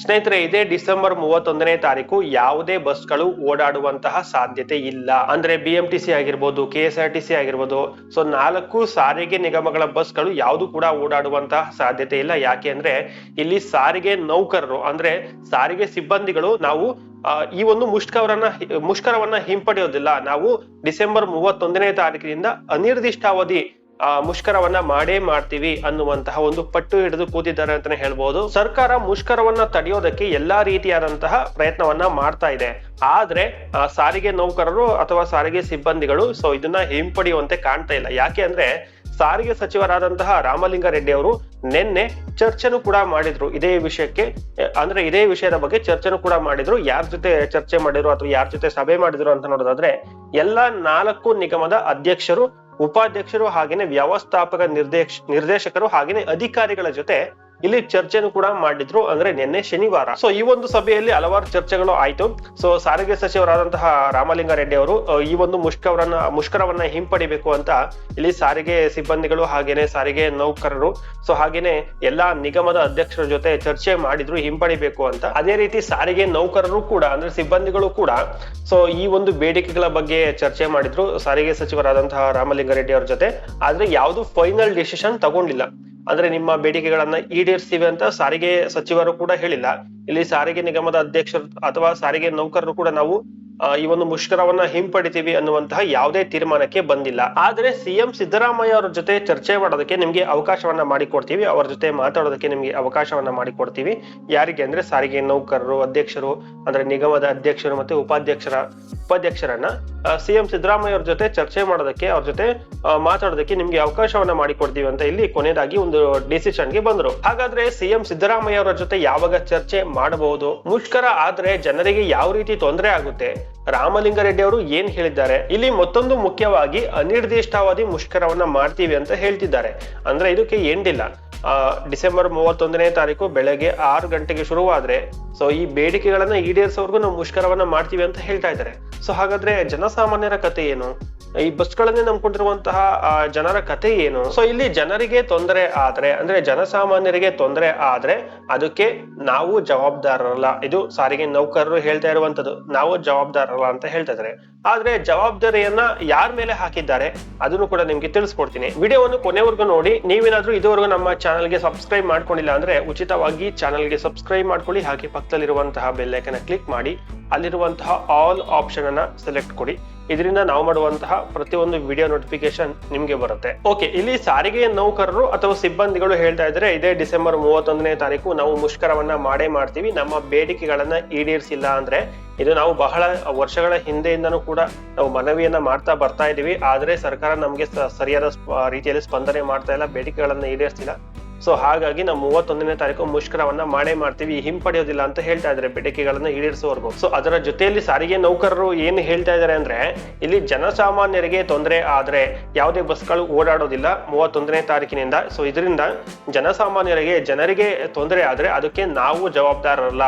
ಸ್ನೇಹಿತರೆ, ಇದೇ ಡಿಸೆಂಬರ್ ಮೂವತ್ತೊಂದನೇ ತಾರೀಕು ಯಾವುದೇ ಬಸ್ಗಳು ಓಡಾಡುವಂತಹ ಸಾಧ್ಯತೆ ಇಲ್ಲ. ಅಂದ್ರೆ ಬಿ ಎಂ ಟಿ ಸಿ ಆಗಿರ್ಬೋದು K S R T C ಆಗಿರ್ಬೋದು, ಸೊ ನಾಲ್ಕು ಸಾರಿಗೆ ನಿಗಮಗಳ ಬಸ್ಗಳು ಯಾವುದು ಕೂಡ ಓಡಾಡುವಂತಹ ಸಾಧ್ಯತೆ ಇಲ್ಲ. ಯಾಕೆ ಅಂದ್ರೆ, ಇಲ್ಲಿ ಸಾರಿಗೆ ನೌಕರರು, ಅಂದ್ರೆ ಸಾರಿಗೆ ಸಿಬ್ಬಂದಿಗಳು ನಾವು ಈ ಒಂದು ಮುಷ್ಕರನ್ನ ಮುಷ್ಕರವನ್ನ ಹಿಂಪಡೆಯೋದಿಲ್ಲ. ನಾವು ಡಿಸೆಂಬರ್ ಮೂವತ್ತೊಂದನೇ ತಾರೀಕಿನಿಂದ ಅನಿರ್ದಿಷ್ಟಾವಧಿ ಆ, ಮುಷ್ಕರವನ್ನ ಮಾಡೇ ಮಾಡ್ತೀವಿ ಅನ್ನುವಂತಹ ಒಂದು ಪಟ್ಟು ಹಿಡಿದು ಕೂತಿದ್ದಾರೆ ಅಂತಾನೆ ಹೇಳ್ಬೋದು. ಸರ್ಕಾರ ಮುಷ್ಕರವನ್ನ ತಡೆಯೋದಕ್ಕೆ ಎಲ್ಲಾ ರೀತಿಯಾದಂತಹ ಪ್ರಯತ್ನವನ್ನ ಮಾಡ್ತಾ ಇದೆ. ಆದ್ರೆ ಸಾರಿಗೆ ನೌಕರರು ಅಥವಾ ಸಾರಿಗೆ ಸಿಬ್ಬಂದಿಗಳು, ಸೊ ಇದನ್ನ ಹಿಂಪಡೆಯುವಂತೆ ಕಾಣ್ತಾ ಇಲ್ಲ. ಯಾಕೆ ಅಂದ್ರೆ, ಸಾರಿಗೆ ಸಚಿವರಾದಂತಹ ರಾಮಲಿಂಗಾರೆಡ್ಡಿ ಅವರು ನಿನ್ನೆ ಚರ್ಚೆನೂ ಕೂಡ ಮಾಡಿದ್ರು. ಇದೇ ವಿಷಯಕ್ಕೆ ಅಂದ್ರೆ ಇದೇ ವಿಷಯದ ಬಗ್ಗೆ ಚರ್ಚೆನೂ ಕೂಡ ಮಾಡಿದ್ರು. ಯಾರ ಜೊತೆ ಚರ್ಚೆ ಮಾಡಿದ್ರು ಅಥವಾ ಯಾರ ಜೊತೆ ಸಭೆ ಮಾಡಿದ್ರು ಅಂತ ನೋಡೋದಾದ್ರೆ, ಎಲ್ಲಾ ನಾಲ್ಕು ನಿಗಮದ ಅಧ್ಯಕ್ಷರು ಉಪಾಧ್ಯಕ್ಷರು ಹಾಗೇನೆ ವ್ಯವಸ್ಥಾಪಕ ನಿರ್ದೇಶ ನಿರ್ದೇಶಕರು ಹಾಗೇನೆ ಅಧಿಕಾರಿಗಳ ಜೊತೆ ಇಲ್ಲಿ ಚರ್ಚೆನು ಕೂಡ ಮಾಡಿದ್ರು ಅಂದ್ರೆ ನಿನ್ನೆ ಶನಿವಾರ. ಸೊ ಈ ಒಂದು ಸಭೆಯಲ್ಲಿ ಹಲವಾರು ಚರ್ಚೆಗಳು ಆಯ್ತು. ಸೊ ಸಾರಿಗೆ ಸಚಿವರಾದಂತಹ ರಾಮಲಿಂಗಾರೆಡ್ಡಿ ಅವರು ಈ ಒಂದು ಮುಷ್ಕರವನ್ನ ಮುಷ್ಕರವನ್ನ ಹಿಂಪಡಿಬೇಕು ಅಂತ ಇಲ್ಲಿ ಸಾರಿಗೆ ಸಿಬ್ಬಂದಿಗಳು ಹಾಗೇನೆ ಸಾರಿಗೆ ನೌಕರರು ಸೊ ಹಾಗೇನೆ ಎಲ್ಲಾ ನಿಗಮದ ಅಧ್ಯಕ್ಷರ ಜೊತೆ ಚರ್ಚೆ ಮಾಡಿದ್ರು, ಹಿಂಪಡಿಬೇಕು ಅಂತ. ಅದೇ ರೀತಿ ಸಾರಿಗೆ ನೌಕರರು ಕೂಡ, ಅಂದ್ರೆ ಸಿಬ್ಬಂದಿಗಳು ಕೂಡ ಸೊ ಈ ಒಂದು ಬೇಡಿಕೆಗಳ ಬಗ್ಗೆ ಚರ್ಚೆ ಮಾಡಿದ್ರು ಸಾರಿಗೆ ಸಚಿವರಾದಂತಹ ರಾಮಲಿಂಗಾರೆಡ್ಡಿ ಅವರ ಜೊತೆ. ಆದ್ರೆ ಯಾವುದು ಫೈನಲ್ ಡಿಸಿಷನ್ ತಗೊಂಡಿಲ್ಲ. ಅಂದ್ರೆ ನಿಮ್ಮ ಬೇಡಿಕೆಗಳನ್ನ ಈಡೇರಿಸ್ತೀವಿ ಅಂತ ಸಾರಿಗೆ ಸಚಿವರು ಕೂಡ ಹೇಳಿಲ್ಲ. ಇಲ್ಲಿ ಸಾರಿಗೆ ನಿಗಮದ ಅಧ್ಯಕ್ಷರು ಅಥವಾ ಸಾರಿಗೆ ನೌಕರರು ಕೂಡ ನಾವು ಈ ಒಂದು ಮುಷ್ಕರವನ್ನ ಹಿಂಪಡಿತೀವಿ ಅನ್ನುವಂತಹ ಯಾವುದೇ ತೀರ್ಮಾನಕ್ಕೆ ಬಂದಿಲ್ಲ. ಆದ್ರೆ ಸಿಎಂ ಸಿದ್ದರಾಮಯ್ಯ ಅವರ ಜೊತೆ ಚರ್ಚೆ ಮಾಡೋದಕ್ಕೆ ನಿಮ್ಗೆ ಅವಕಾಶವನ್ನ ಮಾಡಿಕೊಡ್ತೀವಿ. ಅವರ ಜೊತೆ ಮಾತಾಡೋದಕ್ಕೆ ನಿಮ್ಗೆ ಅವಕಾಶವನ್ನ ಮಾಡಿಕೊಡ್ತೀವಿ. ಯಾರಿಗೆ ಅಂದ್ರೆ ಸಾರಿಗೆ ನೌಕರರು, ಅಧ್ಯಕ್ಷರು, ಅಂದ್ರೆ ನಿಗಮದ ಅಧ್ಯಕ್ಷರು ಮತ್ತೆ ಉಪಾಧ್ಯಕ್ಷರ, ಉಪಾಧ್ಯಕ್ಷರನ್ನ ಸಿಎಂ ಸಿದ್ದರಾಮಯ್ಯ ಅವ್ರ ಜೊತೆ ಚರ್ಚೆ ಮಾಡೋದಕ್ಕೆ, ಅವ್ರ ಜೊತೆ ಮಾತಾಡೋದಕ್ಕೆ ನಿಮ್ಗೆ ಅವಕಾಶವನ್ನ ಮಾಡಿಕೊಡ್ತೀವಿ ಅಂತ ಇಲ್ಲಿ ಕೊನೆಯದಾಗಿ ಒಂದು ಡಿಸಿಷನ್ಗೆ ಬಂದ್ರು. ಹಾಗಾದ್ರೆ ಸಿಎಂ ಸಿದ್ದರಾಮಯ್ಯ ಅವರ ಜೊತೆ ಯಾವಾಗ ಚರ್ಚೆ ಮಾಡಬಹುದು? ಮುಷ್ಕರ ಆದ್ರೆ ಜನರಿಗೆ ಯಾವ ರೀತಿ ತೊಂದರೆ ಆಗುತ್ತೆ? ರಾಮಲಿಂಗಾರೆಡ್ಡಿ ಅವರು ಏನ್ ಹೇಳಿದ್ದಾರೆ? ಇಲ್ಲಿ ಮತ್ತೊಂದು ಮುಖ್ಯವಾಗಿ ಅನಿರ್ದಿಷ್ಟಾವಧಿ ಮುಷ್ಕರವನ್ನ ಮಾಡ್ತೀವಿ ಅಂತ ಹೇಳ್ತಿದ್ದಾರೆ. ಅಂದ್ರೆ ಇದಕ್ಕೆ ಎಂಡಿಲ್ಲ ಡಿಸೆಂಬರ್ ಮೂವತ್ತೊಂದನೇ ತಾರೀಕು ಬೆಳಗ್ಗೆ ಆರು ಗಂಟೆಗೆ ಶುರುವಾದ್ರೆ ಸೊ ಈ ಬೇಡಿಕೆಗಳನ್ನ ಈಡೇರಿಸೋವರೆಗೂ ನಾವು ಮುಷ್ಕರವನ್ನ ಮಾಡ್ತೀವಿ ಅಂತ ಹೇಳ್ತಾ ಇದ್ದಾರೆ. ಸೊ ಹಾಗಾದ್ರೆ ಜನಸಾಮಾನ್ಯರ ಕತೆ ಏನು? ಈ ಬಸ್ಗಳನ್ನೇ ನಂಬ್ಕೊಂಡಿರುವಂತಹ ಜನರ ಕತೆ ಏನು? ಸೊ ಇಲ್ಲಿ ಜನರಿಗೆ ತೊಂದರೆ ಆದ್ರೆ, ಅಂದ್ರೆ ಜನಸಾಮಾನ್ಯರಿಗೆ ತೊಂದರೆ ಆದ್ರೆ, ಅದಕ್ಕೆ ನಾವು ಜವಾಬ್ದಾರರಲ್ಲ. ಇದು ಸಾರಿಗೆ ನೌಕರರು ಹೇಳ್ತಾ ಇರುವಂತದ್ದು. ನಾವು ಜವಾಬ್ದಾರರಲ್ಲ ಅಂತ ಹೇಳ್ತಾ ಇದ್ರೆ ಆದ್ರೆ ಜವಾಬ್ದಾರಿಯನ್ನ ಯಾರ ಮೇಲೆ ಹಾಕಿದ್ದಾರೆ, ಅದನ್ನು ಕೂಡ ನಿಮ್ಗೆ ತಿಳಿಸ್ಕೊಡ್ತೀನಿ. ವಿಡಿಯೋವನ್ನು ಕೊನೆವರೆಗೂ ನೋಡಿ. ನೀವೇನಾದ್ರೂ ಇದುವರೆಗೂ ನಮ್ಮ ಚಾನಲ್ಗೆ ಸಬ್ಸ್ಕ್ರೈಬ್ ಮಾಡ್ಕೊಂಡಿಲ್ಲ ಅಂದ್ರೆ, ಉಚಿತವಾಗಿ ಚಾನಲ್ಗೆ ಸಬ್ಸ್ಕ್ರೈಬ್ ಮಾಡ್ಕೊಳ್ಳಿ. ಹಾಗೆ ಪಕ್ಕದಲ್ಲಿರುವಂತಹ ಬೆಲ್ ಐಕನ್ ಕ್ಲಿಕ್ ಮಾಡಿ. ಅಲ್ಲಿರುವಂತಹ ಆಲ್ ಆಪ್ಷನ್ ಅನ್ನ ಸೆಲೆಕ್ಟ್ ಕೊಡಿ. ಇದರಿಂದ ನಾವು ಮಾಡುವಂತಹ ಪ್ರತಿಯೊಂದು ವಿಡಿಯೋ ನೋಟಿಫಿಕೇಶನ್ ನಿಮಗೆ ಬರುತ್ತೆ. ಓಕೆ ಇಲ್ಲಿ ಸಾರಿಗೆ ನೌಕರರು ಅಥವಾ ಸಿಬ್ಬಂದಿಗಳು ಹೇಳ್ತಾ ಇದ್ರೆ ಇದೇ ಡಿಸೆಂಬರ್ ಮೂವತ್ತೊಂದನೇ ತಾರೀಕು ನಾವು ಮುಷ್ಕರವನ್ನ ಮಾಡೇ ಮಾಡ್ತೀವಿ. ನಮ್ಮ ಬೇಡಿಕೆಗಳನ್ನ ಈಡೇರಿಸಿಲ್ಲ ಅಂದ್ರೆ ಇದು ನಾವು ಬಹಳ ವರ್ಷಗಳ ಹಿಂದೆಯಿಂದನೂ ಕೂಡ ನಾವು ಮನವಿಯನ್ನ ಮಾಡ್ತಾ ಬರ್ತಾ ಇದೀವಿ. ಆದ್ರೆ ಸರ್ಕಾರ ನಮ್ಗೆ ಸರಿಯಾದ ರೀತಿಯಲ್ಲಿ ಸ್ಪಂದನೆ ಮಾಡ್ತಾ ಇಲ್ಲ, ಬೇಡಿಕೆಗಳನ್ನ ಈಡೇರಿಸಿಲ್ಲ ಸೊ ಹಾಗಾಗಿ ನಾವು ಮೂವತ್ತೊಂದನೇ ತಾರೀಕು ಮುಷ್ಕರವನ್ನ ಮಾಡೇ ಮಾಡ್ತೀವಿ, ಹಿಂಪಡೆಯೋದಿಲ್ಲ ಅಂತ ಹೇಳ್ತಾ ಇದ್ದಾರೆ ಬೇಡಿಕೆಗಳನ್ನ ಈಡೇರಿಸುವವರೆಗೂ. ಸೊ ಅದರ ಜೊತೆಯಲ್ಲಿ ಸಾರಿಗೆ ನೌಕರರು ಏನು ಹೇಳ್ತಾ ಇದ್ದಾರೆ ಅಂದ್ರೆ, ಇಲ್ಲಿ ಜನಸಾಮಾನ್ಯರಿಗೆ ತೊಂದರೆ ಆದ್ರೆ ಯಾವುದೇ ಬಸ್ಗಳು ಓಡಾಡೋದಿಲ್ಲ ಮೂವತ್ತೊಂದನೇ ತಾರೀಕಿನಿಂದ. ಸೊ ಇದರಿಂದ ಜನಸಾಮಾನ್ಯರಿಗೆ, ಜನರಿಗೆ ತೊಂದರೆ ಆದ್ರೆ ಅದಕ್ಕೆ ನಾವು ಜವಾಬ್ದಾರರಲ್ಲ.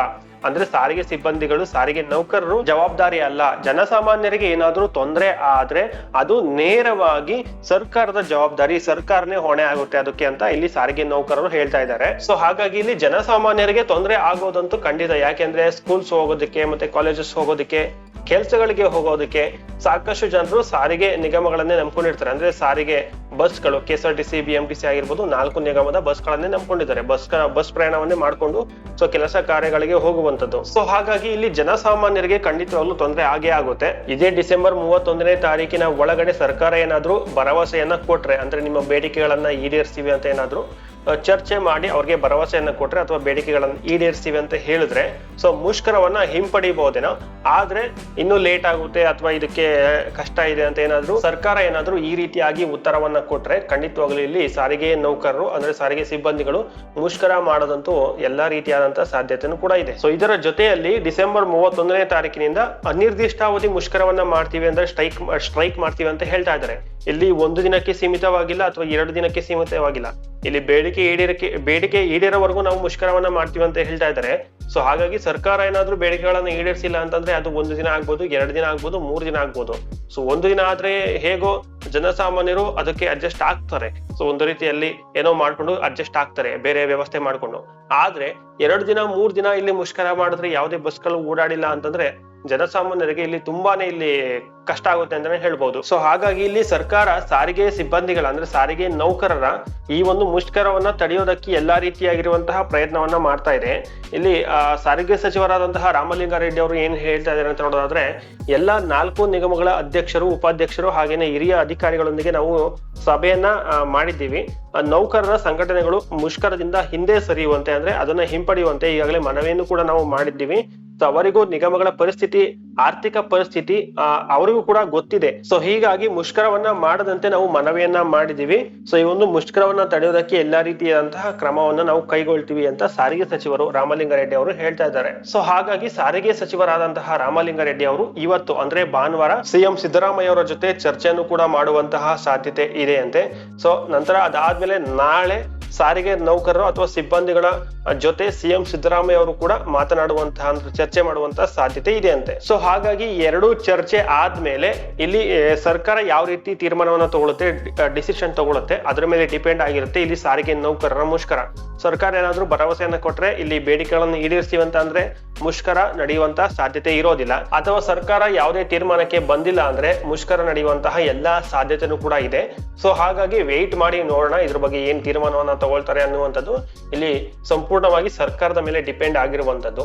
ಅಂದ್ರೆ ಸಾರಿಗೆ ಸಿಬ್ಬಂದಿಗಳು, ಸಾರಿಗೆ ನೌಕರರು ಜವಾಬ್ದಾರಿ ಅಲ್ಲ. ಜನಸಾಮಾನ್ಯರಿಗೆ ಏನಾದರೂ ತೊಂದರೆ ಆದ್ರೆ ಅದು ನೇರವಾಗಿ ಸರ್ಕಾರದ ಜವಾಬ್ದಾರಿ, ಸರ್ಕಾರನೇ ಹೊಣೆ ಆಗುತ್ತೆ ಅದಕ್ಕೆ ಅಂತ ಇಲ್ಲಿ ಸಾರಿಗೆ ನೌಕರರು ಹೇಳ್ತಾ ಇದ್ದಾರೆ. ಸೊ ಹಾಗಾಗಿ ಇಲ್ಲಿ ಜನಸಾಮಾನ್ಯರಿಗೆ ತೊಂದರೆ ಆಗೋದಂತೂ ಖಂಡಿತ. ಯಾಕೆಂದ್ರೆ ಸ್ಕೂಲ್ಸ್ ಹೋಗೋದಕ್ಕೆ ಮತ್ತೆ ಕಾಲೇಜಸ್ ಹೋಗೋದಕ್ಕೆ ಕೆಲಸಗಳಿಗೆ ಹೋಗೋದಕ್ಕೆ ಸಾಕಷ್ಟು ಜನರು ಸಾರಿಗೆ ನಿಗಮಗಳನ್ನೇ ನಂಬ್ಕೊಂಡಿರ್ತಾರೆ. ಅಂದ್ರೆ ಸಾರಿಗೆ ಬಸ್ಗಳು K S R T C B M T C ಆಗಿರ್ಬೋದು, ನಾಲ್ಕು ನಿಗಮದ ಬಸ್ಗಳನ್ನೇ ನಂಬ್ಕೊಂಡಿದ್ದಾರೆ. ಬಸ್ ಬಸ್ ಪ್ರಯಾಣವನ್ನೇ ಮಾಡಿಕೊಂಡು ಸೊ ಕೆಲಸ ಕಾರ್ಯಗಳಿಗೆ ಹೋಗುವಂತದ್ದು ಸೊ ಹಾಗಾಗಿ ಇಲ್ಲಿ ಜನಸಾಮಾನ್ಯರಿಗೆ ಖಂಡಿತವಾಗ್ಲೂ ತೊಂದರೆ ಆಗೇ ಆಗುತ್ತೆ. ಇದೇ ಡಿಸೆಂಬರ್ ಮೂವತ್ತೊಂದನೇ ತಾರೀಕಿನ ಒಳಗಡೆ ಸರ್ಕಾರ ಏನಾದ್ರೂ ಭರವಸೆಯನ್ನ ಕೊಟ್ರೆ, ಅಂದ್ರೆ ನಿಮ್ಮ ಬೇಡಿಕೆಗಳನ್ನ ಈಡೇರಿಸ್ತೀವಿ ಅಂತ ಏನಾದ್ರೂ ಚರ್ಚೆ ಮಾಡಿ ಅವ್ರಿಗೆ ಭರವಸೆಯನ್ನು ಕೊಟ್ರೆ ಅಥವಾ ಬೇಡಿಕೆಗಳನ್ನು ಈಡೇರಿಸ್ತೀವಿ ಅಂತ ಹೇಳಿದ್ರೆ, ಸೊ ಮುಷ್ಕರವನ್ನ ಹಿಂಪಡಿಬಹುದೇನೋ ಆದ್ರೆ ಇನ್ನೂ ಲೇಟ್ ಆಗುತ್ತೆ ಅಥವಾ ಇದಕ್ಕೆ ಕಷ್ಟ ಇದೆ ಅಂತ ಏನಾದ್ರು ಸರ್ಕಾರ ಏನಾದ್ರೂ ಈ ರೀತಿಯಾಗಿ ಉತ್ತರವನ್ನ ಕೊಟ್ರೆ ಖಂಡಿತವಾಗ್ಲೂ ಇಲ್ಲಿ ಸಾರಿಗೆ ನೌಕರರು, ಅಂದ್ರೆ ಸಾರಿಗೆ ಸಿಬ್ಬಂದಿಗಳು ಮುಷ್ಕರ ಮಾಡೋದಂತೂ ಎಲ್ಲಾ ರೀತಿಯಾದಂತಹ ಸಾಧ್ಯತೆನೂ ಕೂಡ ಇದೆ. ಸೊ ಇದರ ಜೊತೆಯಲ್ಲಿ ಡಿಸೆಂಬರ್ ಮೂವತ್ತೊಂದನೇ ತಾರೀಕಿನಿಂದ ಅನಿರ್ದಿಷ್ಟಾವಧಿ ಮುಷ್ಕರವನ್ನ ಮಾಡ್ತೀವಿ ಅಂದ್ರೆ ಸ್ಟ್ರೈಕ್ ಸ್ಟ್ರೈಕ್ ಮಾಡ್ತೀವಿ ಅಂತ ಹೇಳ್ತಾ ಇದ್ದಾರೆ. ಇಲ್ಲಿ ಒಂದು ದಿನಕ್ಕೆ ಸೀಮಿತವಾಗಿಲ್ಲ ಅಥವಾ ಎರಡು ದಿನಕ್ಕೆ ಸೀಮಿತವಾಗಿಲ್ಲ. ಇಲ್ಲಿ ಬೇಡಿಕೆ ಈಡೇರಿಕೆ ಬೇಡಿಕೆ ಈಡೇರೋವರೆಗೂ ನಾವು ಮುಷ್ಕರವನ್ನ ಮಾಡ್ತೀವಿ ಅಂತ ಹೇಳ್ತಾ ಇದ್ದಾರೆ. ಸೊ ಹಾಗಾಗಿ ಸರ್ಕಾರ ಏನಾದ್ರೂ ಬೇಡಿಕೆಗಳನ್ನ ಈಡೇರಿಸಿಲ್ಲ ಅಂತಂದ್ರೆ ಅದು ಒಂದು ದಿನ ಆಗ್ಬೋದು, ಎರಡು ದಿನ ಆಗ್ಬೋದು, ಮೂರು ದಿನ ಆಗ್ಬೋದು. ಸೊ ಒಂದು ದಿನ ಆದ್ರೆ ಹೇಗೋ ಜನಸಾಮಾನ್ಯರು ಅದಕ್ಕೆ ಅಡ್ಜಸ್ಟ್ ಆಗ್ತಾರೆ. ಸೊ ಒಂದು ರೀತಿಯಲ್ಲಿ ಏನೋ ಮಾಡ್ಕೊಂಡು ಅಡ್ಜಸ್ಟ್ ಆಗ್ತಾರೆ, ಬೇರೆ ವ್ಯವಸ್ಥೆ ಮಾಡ್ಕೊಂಡು. ಆದ್ರೆ ಎರಡು ದಿನ, ಮೂರ್ ದಿನ ಇಲ್ಲಿ ಮುಷ್ಕರ ಮಾಡಿದ್ರೆ ಯಾವುದೇ ಬಸ್ಗಳು ಓಡಾಡಿಲ್ಲ ಅಂತಂದ್ರೆ ಜನಸಾಮಾನ್ಯರಿಗೆ ಇಲ್ಲಿ ತುಂಬಾನೇ ಇಲ್ಲಿ ಕಷ್ಟ ಆಗುತ್ತೆ ಅಂತಾನೆ ಹೇಳ್ಬಹುದು ಸೊ ಹಾಗಾಗಿ ಇಲ್ಲಿ ಸರ್ಕಾರ ಸಾರಿಗೆ ಸಿಬ್ಬಂದಿಗಳ, ಅಂದ್ರೆ ಸಾರಿಗೆ ನೌಕರರ ಈ ಒಂದು ಮುಷ್ಕರವನ್ನ ತಡೆಯೋದಕ್ಕೆ ಎಲ್ಲಾ ರೀತಿಯಾಗಿರುವಂತಹ ಪ್ರಯತ್ನವನ್ನ ಮಾಡ್ತಾ ಇದೆ. ಇಲ್ಲಿ ಸಾರಿಗೆ ಸಚಿವರಾದಂತಹ ರಾಮಲಿಂಗಾರೆಡ್ಡಿ ಅವರು ಏನ್ ಹೇಳ್ತಾ ಇದ್ದಾರೆ ಅಂತ ನೋಡೋದಾದ್ರೆ, ಎಲ್ಲಾ ನಾಲ್ಕು ನಿಗಮಗಳ ಅಧ್ಯಕ್ಷರು, ಉಪಾಧ್ಯಕ್ಷರು ಹಾಗೇನೆ ಹಿರಿಯ ಅಧಿಕಾರಿಗಳೊಂದಿಗೆ ನಾವು ಸಭೆಯನ್ನ ಮಾಡಿದ್ದೀವಿ. ನೌಕರರ ಸಂಘಟನೆಗಳು ಮುಷ್ಕರದಿಂದ ಹಿಂದೆ ಸರಿಯುವಂತೆ, ಅಂದ್ರೆ ಅದನ್ನ ಹಿಂಪಡೆಯುವಂತೆ ಈಗಾಗಲೇ ಮನವಿಯನ್ನು ಕೂಡ ನಾವು ಮಾಡಿದ್ದೀವಿ. ಸೊ ಅವರಿಗೂ ನಿಗಮಗಳ ಪರಿಸ್ಥಿತಿ, ಆರ್ಥಿಕ ಪರಿಸ್ಥಿತಿ ಅವರಿಗೂ ಕೂಡ ಗೊತ್ತಿದೆ. ಸೊ ಹೀಗಾಗಿ ಮುಷ್ಕರವನ್ನ ಮಾಡದಂತೆ ನಾವು ಮನವಿಯನ್ನ ಮಾಡಿದೀವಿ ಸೊ ಈ ಒಂದು ಮುಷ್ಕರವನ್ನ ತಡೆಯೋದಕ್ಕೆ ಎಲ್ಲಾ ರೀತಿಯಾದಂತಹ ಕ್ರಮವನ್ನ ನಾವು ಕೈಗೊಳ್ತೀವಿ ಅಂತ ಸಾರಿಗೆ ಸಚಿವರು ರಾಮಲಿಂಗಾರೆಡ್ಡಿ ಅವರು ಹೇಳ್ತಾ ಇದ್ದಾರೆ. ಸೊ ಹಾಗಾಗಿ ಸಾರಿಗೆ ಸಚಿವರಾದಂತಹ ರಾಮಲಿಂಗಾರೆಡ್ಡಿ ಅವರು ಇವತ್ತು, ಅಂದ್ರೆ ಭಾನುವಾರ ಸಿಎಂ ಸಿದ್ದರಾಮಯ್ಯ ಅವರ ಜೊತೆ ಚರ್ಚೆಯನ್ನು ಕೂಡ ಮಾಡುವಂತಹ ಸಾಧ್ಯತೆ ಇದೆ ಅಂತೆ. ಸೊ ನಂತರ ಅದಾದ್ಮೇಲೆ ನಾಳೆ ಸಾರಿಗೆ ನೌಕರರು ಅಥವಾ ಸಿಬ್ಬಂದಿಗಳ ಜೊತೆ ಸಿಎಂ ಸಿದ್ದರಾಮಯ್ಯ ಅವರು ಕೂಡ ಮಾತನಾಡುವಂತಹ ಚರ್ಚೆ ಮಾಡುವಂತಹ ಸಾಧ್ಯತೆ ಇದೆ ಅಂತೆ ಸೊ ಹಾಗಾಗಿ ಎರಡು ಚರ್ಚೆ ಆದ್ಮೇಲೆ ಇಲ್ಲಿ ಸರ್ಕಾರ ಯಾವ ರೀತಿ ತೀರ್ಮಾನವನ್ನು ತಗೊಳುತ್ತೆ ಡಿಸಿಷನ್ ತಗೊಳುತ್ತೆ, ಅದ್ರ ಮೇಲೆ ಡಿಪೆಂಡ್ ಆಗಿರುತ್ತೆ ಇಲ್ಲಿ ಸಾರಿಗೆ ನೌಕರರ ಮುಷ್ಕರ. ಸರ್ಕಾರ ಏನಾದ್ರೂ ಭರವಸೆಯನ್ನ ಕೊಟ್ರೆ ಇಲ್ಲಿ ಬೇಡಿಕೆಗಳನ್ನು ಅಂತ ಅಂದ್ರೆ ಮುಷ್ಕರ ನಡೆಯುವಂತ ಸಾಧ್ಯತೆ ಇರೋದಿಲ್ಲ. ಅಥವಾ ಸರ್ಕಾರ ಯಾವುದೇ ತೀರ್ಮಾನಕ್ಕೆ ಬಂದಿಲ್ಲ ಅಂದ್ರೆ ಮುಷ್ಕರ ನಡೆಯುವಂತಹ ಎಲ್ಲಾ ಸಾಧ್ಯತೆನೂ ಕೂಡ ಇದೆ. ಸೊ ಹಾಗಾಗಿ ವೆಯ್ಟ್ ಮಾಡಿ ನೋಡೋಣ ಇದ್ರ ಬಗ್ಗೆ ಏನ್ ತೀರ್ಮಾನವನ್ನ ತಗೊಳ್ತಾರೆ ಅನ್ನುವಂಥದ್ದು ಇಲ್ಲಿ ಸಂಪೂರ್ಣವಾಗಿ ಸರ್ಕಾರದ ಮೇಲೆ ಡಿಪೆಂಡ್ ಆಗಿರುವಂತದ್ದು